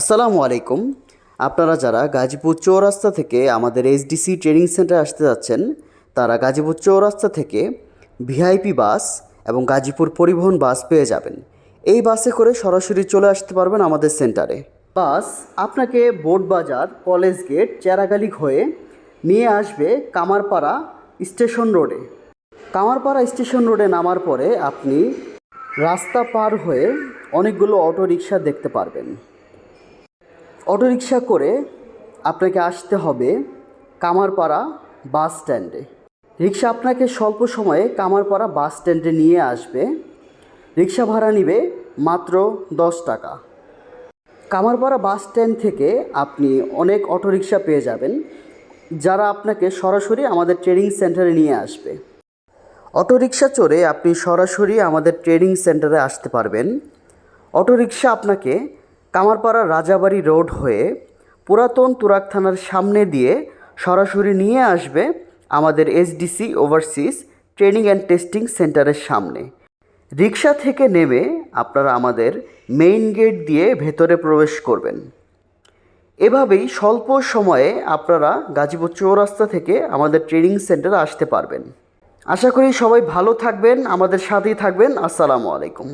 আসসালামু আলাইকুম। আপনারা যারা গাজীপুর চৌরাস্তা থেকে আমাদের এইচডিসি ট্রেনিং সেন্টারে আসতে যাচ্ছেন, তারা গাজীপুর চৌরাস্তা থেকে ভিআইপি বাস এবং গাজীপুর পরিবহন বাস পেয়ে যাবেন। এই বাসে করে সরাসরি চলে আসতে পারবেন আমাদের সেন্টারে। বাস আপনাকে বোর্ডবাজার কলেজ গেট, চেরাগালি হয়ে নিয়ে আসবে কামারপাড়া স্টেশন রোডে। কামারপাড়া স্টেশন রোডে নামার পরে আপনি রাস্তা পার হয়ে অনেকগুলো অটো রিক্সা দেখতে পারবেন। অটোরিকশা করে আপনাকে আসতে হবে কামারপাড়া বাস স্ট্যান্ডে। রিক্সা আপনাকে স্বল্প সময়ে কামারপাড়া বাস স্ট্যান্ডে নিয়ে আসবে। রিক্সা ভাড়া নিবে মাত্র দশ টাকা। কামারপাড়া বাস স্ট্যান্ড থেকে আপনি অনেক অটোরিকশা পেয়ে যাবেন, যারা আপনাকে সরাসরি আমাদের ট্রেনিং সেন্টারে নিয়ে আসবে। অটোরিকশা চড়ে আপনি সরাসরি আমাদের ট্রেনিং সেন্টারে আসতে পারবেন। অটোরিকশা আপনাকে কামারপাড়া রাজাবাড়ি রোড হয়ে পুরাতন তুরাক থানার সামনে দিয়ে সরাসরি নিয়ে আসবে আমাদের SDC overseas training and testing সেন্টারের সামনে। রিক্সা থেকে নেমে আপনারা আমাদের মেইন গেট দিয়ে ভেতরে প্রবেশ করবেন। এভাবেই স্বল্প সময়ে আপনারা গাজীপুর চৌরাস্তা থেকে আমাদের ট্রেনিং সেন্টারে আসতে পারবেন। আশা করি সবাই ভালো থাকবেন, আমাদের সাথেই থাকবেন। আসসালামু আলাইকুম।